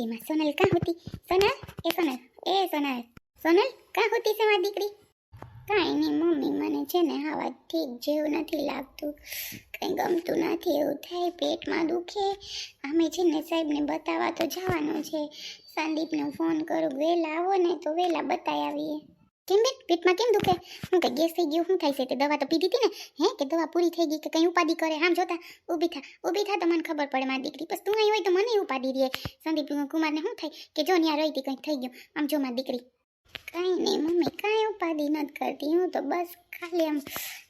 જિંદગીમાં સોનલ કાં હોતી સોનલ, એ સોનલ એ સોનલ સોનલ કાં હોતી છે મારી દીકરી. કાંઈ નહીં મમ્મી મને છે ને હવા ઠીક જેવું નથી લાગતું. કંઈ ગમતું નથી એવું થાય, પેટમાં દુખે. અમે છે ને સાહેબને બતાવવા તો જવાનું છે. સંદીપને ફોન કરું વહેલા આવો ને તો વહેલા બતાવી આવીએ. કેમ બેન? પેટમાં કેમ દુખે? હું કે ગેસ થઈ ગયું? શું થાય છે? તે દવા તો પીધી હતી ને? હે? કે દવા પૂરી થઈ ગઈ કે કંઈ ઉપાધિ કરે? આમ જોતા ઊભી થા ઊભી થા તો મને ખબર પડે મારી દીકરી. બસ તું અહીં હોય તો મને ઉપાધિ રહે. સંદીપ કુમારને શું થાય? કે જો ત્યાં રહી હતી કંઈક થઈ ગયું. આમ જો મારી દીકરી કાંઈ નહીં મમ્મી કાંઈ ઉપાધિ નથી કરતી. હું તો બસ ખાલી આમ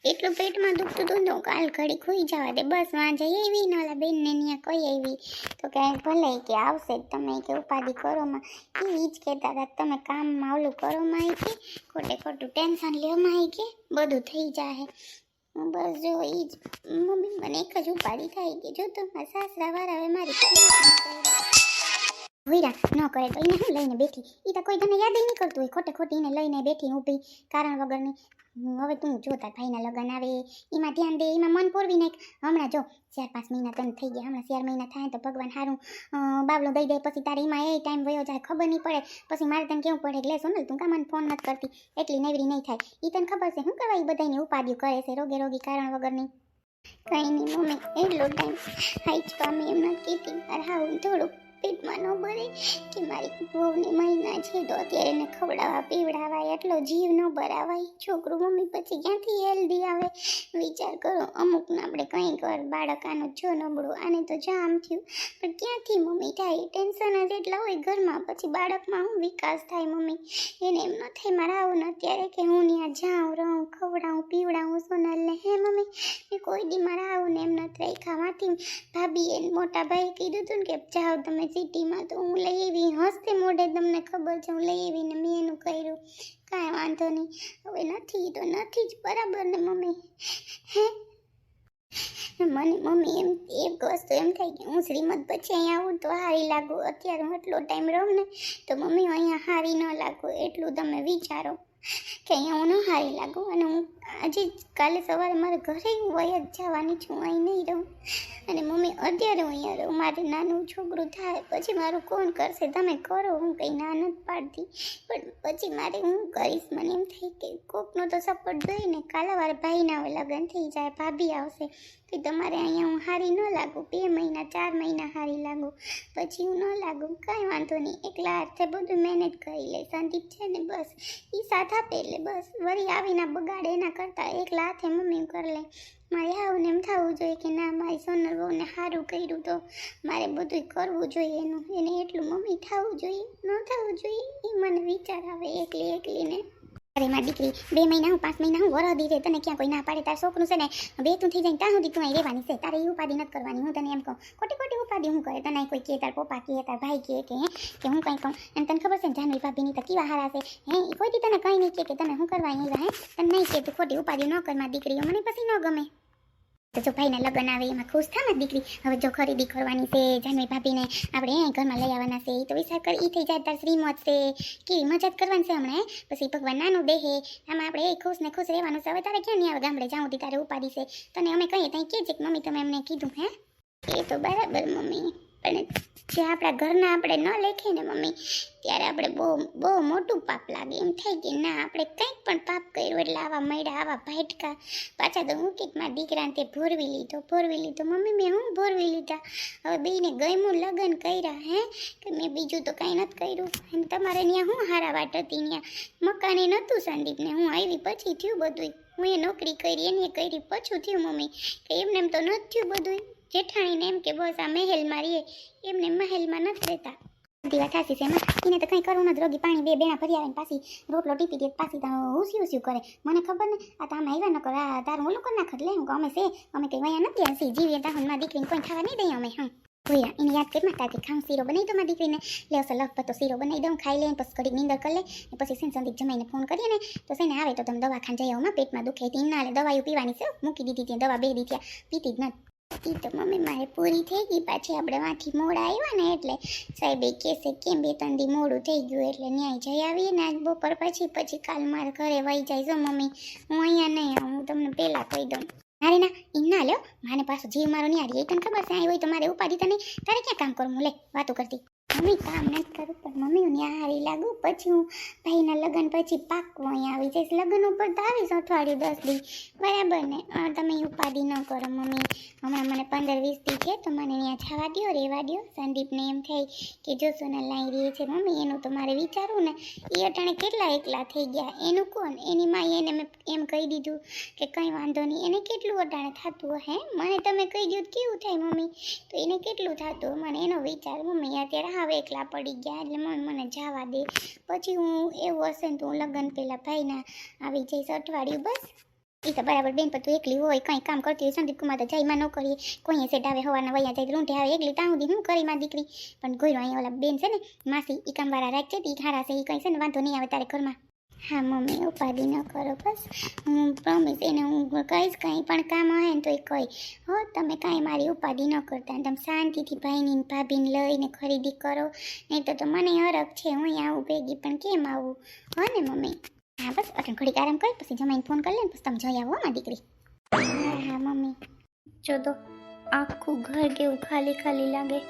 એટલું પેટમાં દુખતું હતું તો કાલ ઘડી ખોઈ જવા દે. બસ વાંચે એવી ને ઓલા બેનને ત્યાં કોઈ આવી તો કે ભલે કે આવશે તમે કે ઉપાધિ કરોમાં એ જ કહેતા હતા તમે કામમાં ઓલું કરોમાં કે. ખોટે ખોટું ટેન્શન લેવામાં આવી કે. બધું થઈ જાય બસ જો એ જ. મમ્મી મને એક જ ઉપાધિ થાય કે જો તમારા સાસરા વાળા હવે મારી હોઈરા ન કરે તો એને હું લઈને બેઠી? એ તો કોઈ તને યાદ નહીં કરતું હોય, ખોટે ખોટી એને લઈને બેઠી ઊભી. કારણ વગરની હવે તું જોતા ભાઈના લગ્ન આવે એમાં ધ્યાન દે એમાં મન પૂરવી નાખ હમણાં જો, ચાર પાંચ મહિના તને થઈ ગયા, હમણાં ચાર મહિના થાય તો ભગવાન સારું બાબલો દઈ દે, પછી તારે એમાં એ ટાઈમ વયો જાય, ખબર નહીં પડે, પછી મારે તને કેવું પડે, એટલે સોનલ, તું કામ ફોન નથી કરતી, એટલી નેવરી નહીં થાય. એ તને ખબર છે, શું કરવા એ બધાને ઉપાધિઓ કરે છે, રોગે રોગી કારણ વગરની? કંઈ નહીં મમ્મી, એટલો ટાઈમ હાઈ જ પામી એમના કીધી કહેતી મારે થોડુંક પેટમાં ન ભરે કે મારી વહુને મહિના છે તો અત્યારે એને ખવડાવવા, પીવડાવાય એટલો જીવ ન ભરાવાય. છોકરું મમ્મી પછી ક્યાંથી હેલ્ધી આવે? વિચાર કરો, અમુકને આપણે કંઈ કર બાળક આનું જો નબળું, આને તો જામ થયું. પણ ક્યાંથી મમ્મી થાય? ટેન્શન જ એટલા હોય ઘરમાં. પછી બાળકમાં હું વિકાસ થાય મમ્મી? એને એમ ન થાય મારા આવું અત્યારે કે હું ત્યાં જાઉં, રહું, ખવડાવું, પીવડાવું સોનલને હે મમ્મી? મેં કોઈ દી મારા આવું ને એમ નથી થાય. ખાવાથી ભાભીએ મોટા ભાઈએ કીધું હતું ને કે જાઓ તમે સિટીમાં તો હું લઈ આવી. હસતે મોઢે તમને ખબર છે, હું લઈ આવીને મેં એનું કર્યું. કાંઈ વાંધો નહીં. હવે નથી, તો નથી જ. બરાબર ને મમ્મી? હે? મને મમ્મી એમ, એક વસ્તુ એમ થાય કે હું શ્રીમદ પછી અહીંયા આવું તો હારી લાગુ. અત્યારે હું એટલો ટાઈમ રહું ને, તો મમ્મી અહીંયા હારી ન લાગુ. એટલું તમે વિચારો. કે અહીંયા હું ન હારી લાગું અને હું આજે કાલે સવારે મારે ઘરે વયા જ જવાની છું અહીં નહીં રહું. અને મમ્મી અત્યારે હું અહીંયા રહું, મારે નાનું છોકરું થાય, પછી મારું કોણ કરશે? તમે કરો, હું કંઈ ના નથી પાડતી. પણ પછી મારે હું કરીશ? મને એમ થાય કે કોકનો તો સપોર્ટ જોઈએ ને, કાલે વારે ભાઈના લગ્ન થઈ જાય, ભાભી આવશે. તો તમારે અહીંયા હું હારી ન લાગું, બે મહિના, ચાર મહિના હારી લાગું. પછી હું ન લાગું, કાંઈ વાંધો નહીં. એકલા હાથે બધું મેનેજ કરી લે સંદીપ છે ને બસ એ સાથ આપે એટલે બસ. વળી આવીને બગાડે એના કરતાં એકલા હાથે મમ્મી કરી લે, મારે આવું એમ થવું જોઈએ કે ના, મારી સોનલ બહુને સારું કર્યું તો મારે બધું કરવું જોઈએ એનું. એને એટલું મમ્મી થવું જોઈએ, ન થવું જોઈએ એ મને વિચાર આવે એકલી એકલીને. અરે દીકરી બે મહિના હું, પાંચ મહિના હું વરદી રે તને ક્યાં કોઈ ના પાડે? તાર છોકરું છે ને, બે તું થઈ જાય ત્યાં સુધી તું અહીં રહેવાની છે. તારે એ ઉપાધિ નથી કરવાની. હું તને એમ કહું, ખોટી ખોટી ઉપાધિ હું કરે. તને કોઈ કે તાર પપ્પા કે તાર ભાઈ કહે કે, હે, કે હું કંઈ કહું. અને તને ખબર છે ને, જાનવી ભાભીની તો કેવા હારા છે? હે, એ કોઈ દી તને કંઈ નહીં કે કે તને શું કરવા અહીં હે? તને નહીં કહે તું ખોટી ઉપાધિ ન કર મારી દીકરીઓ. મને પછી ન ગમે. તો જો ભાઈના લગ્ન આવે, એમાં ખુશ થા દીકરી? હવે જો ખરીદી કરવાની છે, જાનવી ભાભીને આપણે ઘરમાં લઈ આવવાના છે એ તો વિચાર કર એ થઈ જાય તાર શ્રીમત છે. કેવી મજા કરવાની છે હમણાં પછી ભગવાન નાનું દેહે, આમાં આપણે ખુશ ને ખુશ રહેવાનું છે. હવે તારે ક્યાં નહીં આવે ગામડે જાઉં તારે ઉપાડી છે. તને અમે કહીએ ત્યાં કે મમ્મી તમે એમને કીધું, હે? એ તો બરાબર, મમ્મી. પણ જે આપણા ઘરના આપણે ન લેખીએ ને મમ્મી, ત્યારે આપણે બહુ બહુ મોટું પાપ લાગે. એમ થાય કે ના, આપણે કંઈક પણ પાપ કર્યું એટલે આવા મળ્યા આવા ભાટકા પાછા તો હું કંઈક મારા દીકરાને તે ભોરવી લીધો ભોરવી લીધો. મમ્મી, મેં હું ભોરવી લીધા? હવે બેને ગયમું લગ્ન કર્યા, હે? કે મેં બીજું તો કાંઈ નથી કર્યું. અને તમારે ત્યાં હું હારા વાટ હતી ત્યાં? મકાને નહોતું સંદીપને. હું આવી પછી થયું બધું હું એ નોકરી કરી, એને કરી, પછી થયું મમ્મી. કે એમને એમ તો નથી થયું બધું જેઠાણીને એમ કે, બસ આ મહેલમાં રહીએ એમને મહેલમાં નથી રહેતા. બધી વાત છે એમાં. એને તો કંઈ કરવું નથી રોગી પાણી બે બેણા ભરી આવે પાછી રોટલો ટીપી દે, પાછી હુસ્યું હુસ્યું કરે. મને ખબર ને, આ તો આમાં આવ્યા ન કરો આ તારું ઓલું કરી નાખત લે હું અમે છે. અમે કંઈ વયા નથી હસી જીવીએ તાહુનમાં દીકરીને કોઈ ખાવા નહીં દઈએ અમે, હા. ભૂયા એને યાદ કરી તારથી ખાઉં શીરો બનાવી દો મારી દીકરીને. લે અસર લખપતો શીરો બનાવી દઉં, ખાઈ લે પછી ઘડીક નીંદર કરી લે. ને પછી છે ને સંદીપ જમાઈને ફોન કરીએ ને, તો સેને આવે તો તમે દવાખાને જઈ આવો પેટમાં દુખે તી ના લે દવાયું પીવાની છે મૂકી દીધી ત્યાં દવા બે દીધી પીતી જ નથી. ઈ તો મમ્મી મારે પૂરી થઈ ગઈ. પાછી આપણે વાંથી મોડા આવ્યા ને એટલે સાહેબ એ કહેશે, કેમ બે ત્રણ દી મોડું થઈ ગયું એટલે ન્યાય જઈ આવીએ ને આજ બપોર પછી પછી કાલ મારે ઘરે વહી જાય. જો મમ્મી, હું અહીંયા નહીં આવું, હું તમને પહેલાં કહી દઉં. અરે ના એ ના લ્યો. મારે પાછો જીવ મારો નહીં હારી એ તને ખબર છે આવી હોય તો મારે ઉપાધિ તો નહીં. તારે ક્યાં કામ કરવું? લે, વાતો કરતી. મમ્મી, કામ નથી કરું પણ મમ્મી, હું ત્યાં હારી લાગુ. પછી હું ભાઈના લગ્ન પછી પાક્કું અહીંયા આવી જઈશ. લગ્ન ઉપર તો આવીશ અઠવાડિયું દસ દી. બરાબર ને? તમે ઉપાધિ ન કરો, મમ્મી. હમણાં મને પંદર, વીસ દી છે, તો મને અહીંયા જવા દ્યો રહેવા દ્યો. સંદીપને એમ થાય કે જો સોના લાઈ રહી છે, મમ્મી, એનું તો મારે વિચારવું ને. એ અટાણે કેટલા એકલા થઈ ગયા? એનું કોણ? એની માં એને મેં એમ કહી દીધું કે કંઈ વાંધો નહીં. એને કેટલું અટાણે થતું હે? મને તમે કહી દો કેવું થાય, મમ્મી? તો એને કેટલું થતું? મને એનો વિચાર, મમ્મી, અત્યારે હાવ એકલા પડી ગયા એટલે મમ્મી મને જવા દે. પછી હું એવું હશે ને તો હું લગ્ન પહેલાં ભાઈના આવી જઈશ અઠવાડિયું બસ. એ તો બરાબર બેન પણ તું એકલી હોય, કંઈ કામ કરતી હોય, સંદીપ કુમાર તો જઈમાં ન કરીએ. કોઈ સેટ આવે, હવાના વૈયા જાય, રૂંઢે આવે, એકલી ત્યાં સુધી હું કરી મારી દીકરી? પણ ગોયરો અહીંયા ઓલા બેન છે ને, માસી એ કામવાળા રાખજે તી ખારા છે એ કંઈ છે ને, વાંધો નહીં આવે તારે ઘરમાં. હા, મમ્મી ઉપાધિ ન કરો બસ. હું પ્રોમિસ એને, હું કહીશ કંઈ પણ કામ હોય ને તો એ કહી હો, તમે કાંઈ મારી ઉપાધિ ન કરતા. તમે શાંતિથી ભાઈની ભાભીને લઈને ખરીદી કરો. નહીં તો તો મને હરખ છે, હું આવું ભેગી. પણ કેમ આવું? હો ને, મમ્મી. હા, બસ અટણ ઘડીક આરામ કરી, પછી જમાઈને ફોન કરી લે પછી તમે જઈ આવો મારી દીકરી. હા હા, મમ્મી. જો તો, આખું ઘર કેવું ખાલી ખાલી લાગે.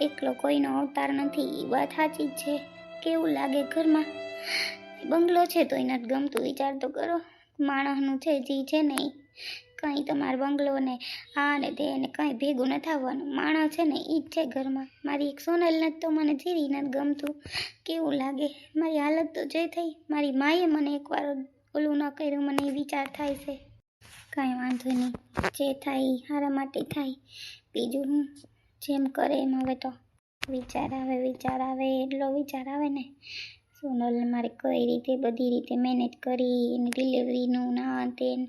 એકલો કોઈનો અવતાર નથી એ વાત સાચી જ છે. કેવું લાગે ઘરમાં? બંગલો છે તો એને ગમતું. વિચાર તો કરો, માણસનું છે, જી છે ને કંઈ તમારા બંગલોને, આ ને તે ને કંઈ ભેગું ન થવાનું માણસ છે ને એ જ છે ઘરમાં. મારી એક સોનલ નથી તો મને જીરી નથી ગમતું. કેવું લાગે? મારી હાલત તો જે થઈ. મારી માએ મને એકવાર ઓલું ન કર્યું, મને એ વિચાર થાય છે. કાંઈ વાંધો નહીં. જે થાય એ હારા માટે થાય. બીજું હું જેમ કરે એમ હવે તો. વિચાર આવે વિચાર આવે, એટલો વિચાર આવે ને. સોનલ મારે કઈ રીતે બધી રીતે મેનેજ કરી એની ડિલિવરીનું ના તે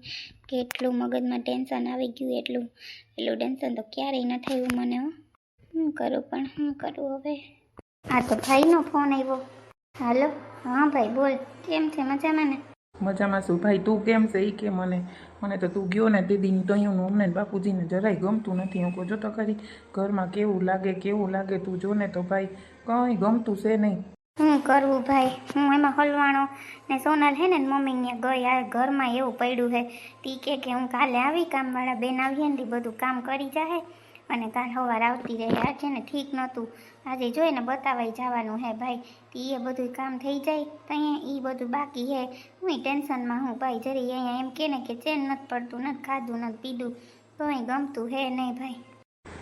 કેટલું મગજમાં ટેન્શન આવી ગયું એટલું એટલું ટેન્શન તો ક્યારેય ન થયું મને શું કરું પણ શું કરું હવે? આ તો ભાઈનો ફોન આવ્યો. હાલો? હા ભાઈ, બોલ. કેમ છે? મજામાં ને? મજામાં શું ભાઈ, તું કેમ છે? એ કે મને. મને તો તું ગયો ને દીદીની હું અમને બાપુજીને જરાય ગમતું નથી. હું કહું, જો તો ખરી. ઘરમાં કેવું લાગે કેવું લાગે તું, જો ને તો ભાઈ, કંઈ ગમતું છે નહીં. શું કરવું ભાઈ? હું એમાં હલવાણો ને સોનલ હે ને મમ્મી ત્યાં ગઈ. આ ઘરમાં એવું પડ્યું છે તી કે કે હું કાલે આવી કામવાળા બેન આવીએ ને બધું કામ કરી જાહે. અને કાલ સવાર આવતી રહે. આજે ને ઠીક નહોતું. આજે જોઈને બતાવાઈ જવાનું હે ભાઈ. તી એ બધું કામ થઈ જાય તો અહીંયા એ બધું બાકી હે. હું ટેન્શનમાં હું ભાઈ જરી અહીંયા એમ કે ને કે ચેન નથી પડતું, નથી ખાધું, નથી પીધું. તો અહીં ગમતું હે નહીં ભાઈ.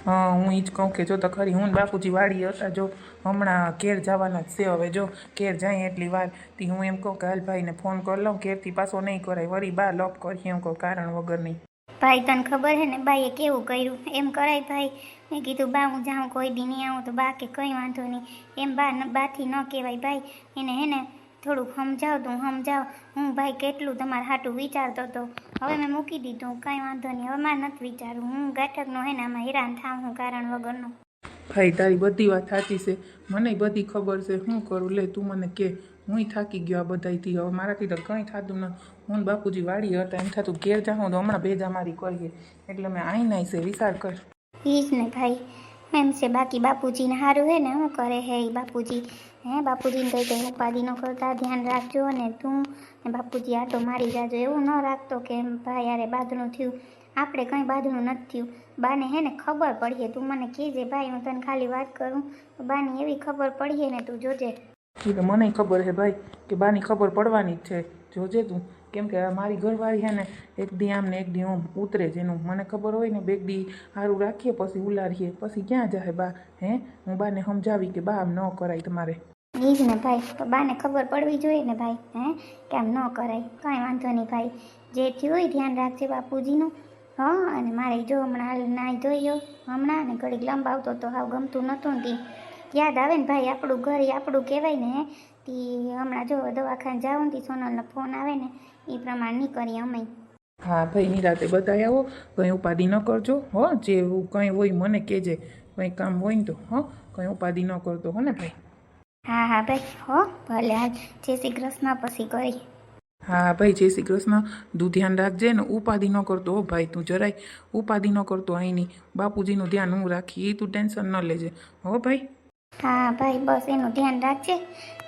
હા એ જ કહું કે જો તો ખરી, હું બાપુજી વાડી હતા, જો હમણાં ઘેર જવાના જ છે, હવે જો ઘેર જાય એટલી વાર, તી હું એમ કહું કે હાલ ભાઈને ફોન કરી લઉં, ઘેરથી પાછો નહીં કરાય, વળી બા લોક કરી એમ કહું, કારણ વગર નહીં. ભાઈ, તને ખબર હે ને, બાઈએ કેવું કર્યું? એમ કરાય ભાઈ, મેં કીધું, બા, હું જાઉં, કોઈ દી નહીં આવું. તો બા કે, કંઈ વાંધો નહીં. એમ બા બાથી ન કહેવાય, ભાઈ. એને હે ને થોડુંક સમજાવ તું સમજાવ. હું ભાઈ કેટલું તમારે હાટું વિચારતો હતો. હવે મેં મૂકી દીધું. કાંઈ વાંધો નહીં. હવે મારે નથી વિચારવું. હું ગાઠકનો હે ને આમાં હેરાન થાઉં હું કારણ વગરનો. ભાઈ તારી બધી વાત સાચી છે. મને બધી ખબર છે. શું કરું? લે તું મને કે. હું થાકી ગયો આ બધાયથી. હવે મારાથી તો કંઈ થતું ન. હું બાપુજી વાડી હતા. એમ થતું ઘેર જાઉં તો હમણાં ભેજા મારી કરીએ. એટલે મેં આઈ નાઈ છે. વિચાર કર. ઈ જ ને ભાઈ. એમ છે, બાકી બાપુજીને સારું હે ને શું કરે હે એ બાપુજી? હે, બાપુજીને કંઈ કંઈ ઉપાધિ કરતા ધ્યાન રાખજો ને તું. ને બાપુજી આટો મારી જાજો, એવું ન રાખતો કે એમ ભાઈ યારે બાંધણું થયું. આપણે કંઈ બાદનું નથી થયું. બાને હે ને ખબર પડીએ, તું મને કહેજે ભાઈ, હું તને ખાલી વાત કરું. બાની એવી ખબર પડીએ ને તું જોજે. મને ખબર છે ભાઈ, કે બાની ખબર પડવાની જ છે. જોજે તું. કેમ કે મારી ઘરવાળી છે ને, એક દી આમ ને એક દી આમ ઉતરે જ એનું મને ખબર હોય ને, બે દી સારું રાખીએ, પછી ઉલારીએ, પછી ક્યાં જાય બા? હે? હું બાને સમજાવી કે બા, આમ ન કરાય તમારે. ઈ જ ને ભાઈ બાને ખબર પડવી જોઈએ ને ભાઈ, હે? કે આમ ન કરાય. કાંઈ વાંધો નહીં ભાઈ. જે થયું હોય ધ્યાન રાખજે બાપુજીનું. હા, અને મારે જો હમણાં હાલ નાઈ ધોયો હમણાં, ને ઘડીક લંબાવતો તો હાવ ગમતું નહોતું ને યાદ આવે ને ભાઈ આપણું ઘર આપણું કહેવાય ને તે હમણાં જો દવાખાને જાઉં ને તી સોનલનો ફોન આવે ને એ પ્રમાણે નહીં કરીએ અમે. હા ભાઈ નિરાતે બધાય આવો કંઈ ઉપાધિ ન કરજો હો જે કંઈ હોય મને કહેજે કંઈ કામ હોય ને તો હો કંઈ ઉપાધિ ન કરતો હો ને ભાઈ? હા હા ભાઈ હો ભલે આજ જય શ્રી કૃષ્ણ પછી કરી હા ભાઈ જય શ્રી કૃષ્ણ તું ધ્યાન રાખજે ને ઉપાધિ ન કરતો હો ભાઈ તું જરાય ઉપાધિ ન કરતો અહીંની બાપુજીનું ધ્યાન હું રાખી એ તું ટેન્શન ન લેજે હો ભાઈ? હા ભાઈ બસ એનું ધ્યાન રાખજે.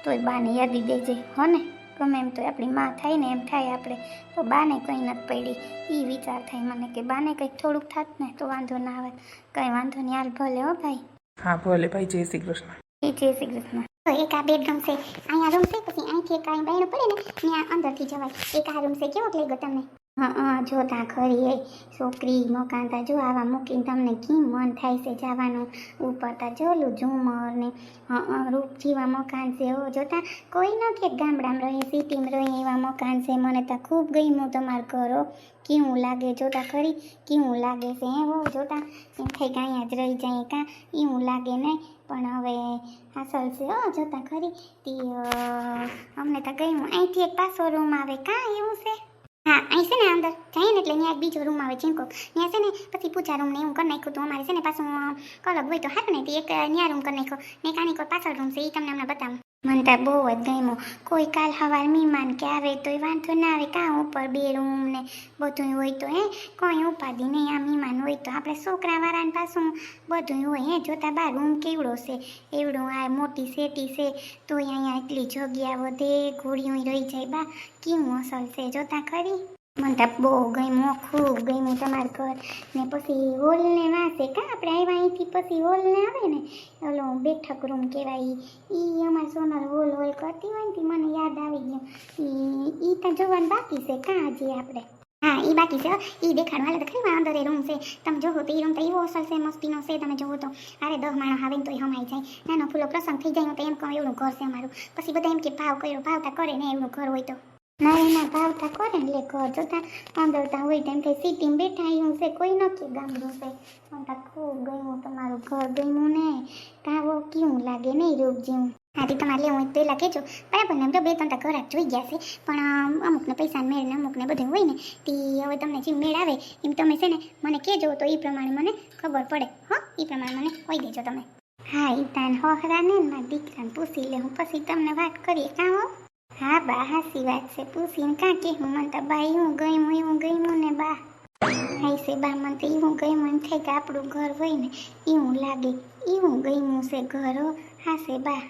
તોય બાને યાદી દેજે હો ને? ગમે એમ તો આપણી માં થાય ને એમ થાય આપણે. તો બાને કંઈ નથી પડી. એ વિચાર થાય મને કે બાને કંઈક થોડુંક થાત ને તો વાંધો ના આવે. કંઈ વાંધો નહીં હાલ ભલે હો ભાઈ. હા ભલે ભાઈ જય શ્રી કૃષ્ણ. એ જય શ્રી કૃષ્ણ. તો એક આ બેડરૂમ છે. અહીંયા રૂમ છે પછી અહીંથી એક અહીં બાયણું પડે ને ત્યાં અંદરથી જવાય. એક આ રૂમ છે કેવો લાગ્યો તમને? હા જોતા ખરી એ છોકરી મકાનતા જો આવા મૂકીને તમને કેમ મન થાય છે જવાનું? ઉપર તા જોલું ઝુમર ને, હા રૂપ જેવા મકાન છે. હો જોતા કોઈ ન કે ગામડામાં રહી સિટીમાં રહી એવા મકાન છે. મને તો ખૂબ ગમ્યું તમારું હો. કેવું લાગે? જોતા ખરી, કેવું લાગે છે, હે હો જોતા એમ થાય કે જ રહી જાય કાં? એવું લાગે નહીં. પણ હવે હાસલ છે, હો, જોતા ખરી. તે અમને તો ગયું અહીંથી એક પાછો રૂમ આવે. કાં, એવું છે? હા, અહીં છે ને અંદર જઈએ ને એટલે ત્યાં એક બીજો રૂમ આવે ચીંકો ત્યાં છે ને પછી પૂજા રૂમ ને એવું કરી નાખ્યું હતું. અમારે છે ને પાછું કલગ હોય તો સારું ને એક ત્યાં રૂમ કરી નાખ્યો. ને કાની કોઈ પાછળ રૂમ છે એ તમને હમણાં બતાવું. મને તો બહુ જ ગમ્યું. કોઈ કાલ હવાર મહેમાન કે આવે તોય વાંધો ના આવે કાં ઉપર બે રૂમ ને બધું હોય તો, હે? કોઈ ઉપાધિ નહીં, આ મહેમાન હોય તો. આપણે છોકરાવાળાને પાછું બધું હોય, હે? જોતા બાર રૂમ કેવડો છે? એવડો આ મોટી સેટી છે. તોય અહીંયા એટલી જગ્યા વધે ઘોડીઓ રહી જાય બા. કેવું અસલ છે? જોતા ખરી? મને તો બહુ ગમ્યો, ખૂબ ગમ્યું તમારું ઘર. ને પછી હોલ ને વાંસે કાં આપણે આવ્યા અહીંથી, પછી હોલ ને આવે ને, ઓલો બેઠક રૂમ કહેવાય એ અમારે સોનલ હોલ હોલ કરતી હોય ને મને યાદ આવી ગયું. એ ત્યાં જોવાનું બાકી છે કાં હજી આપણે? હા એ બાકી છે એ દેખાડવા હાલે તો ખરી વા અંદર એ રૂમ છે. તમે જોવો તો એ રૂમ તો એવો અસલ છે, મસ્તીનો છે, તમે જોવો તો. અરે દહ માણસ આવે ને તોય હમાઈ જાય. નાનો ફૂલો પ્રસંગ થઈ જાય તો એમ કહું એવડું ઘર છે અમારું. પછી બધા એમ કે ભાવ કર્યો, ભાવતા કરે ને એવડું ઘર હોય તો. ના એના ભાવતા કરે એટલે ઘર જોતા અંદરતા હોય તેમ કે સિટીમાં બેઠા એવું છે, કોઈ નથી ગામડું છે. મને તા ખૂબ ગયું તમારું ઘર ગમ્યું ને. કાવો કેવું લાગે નહીં રૂપ જેવું. હાથી તમારે લેવું હોય પહેલાં કહેજો. બરાબર ને, એમ તો બે ત્રણ ઘર જ જોઈ ગયા છે. પણ અમુકને પૈસા મેળ ને અમુકને બધું હોય ને. તે હવે તમને જે મેળ આવે, એમ તમે છે ને મને કહેજો તો એ પ્રમાણે મને ખબર પડે. હો એ પ્રમાણે મને કહી દેજો તમે. હા એ તાન હોહરા ને મારા દીકરાને પૂછી લે. હું પછી તમને વાત કરીએ. કાં હો? હા, બા, હાસી વાત છે. પૂછીને કાં કે હું મને તો બા હું હું ગઈ ગયું ને બા. હાઈ છે બા, મને તો એવું ગઈ મન થાય કે આપણું ઘર હોય ને એવું લાગે. એવું ગયું છે ઘર, હો. હા છે બા.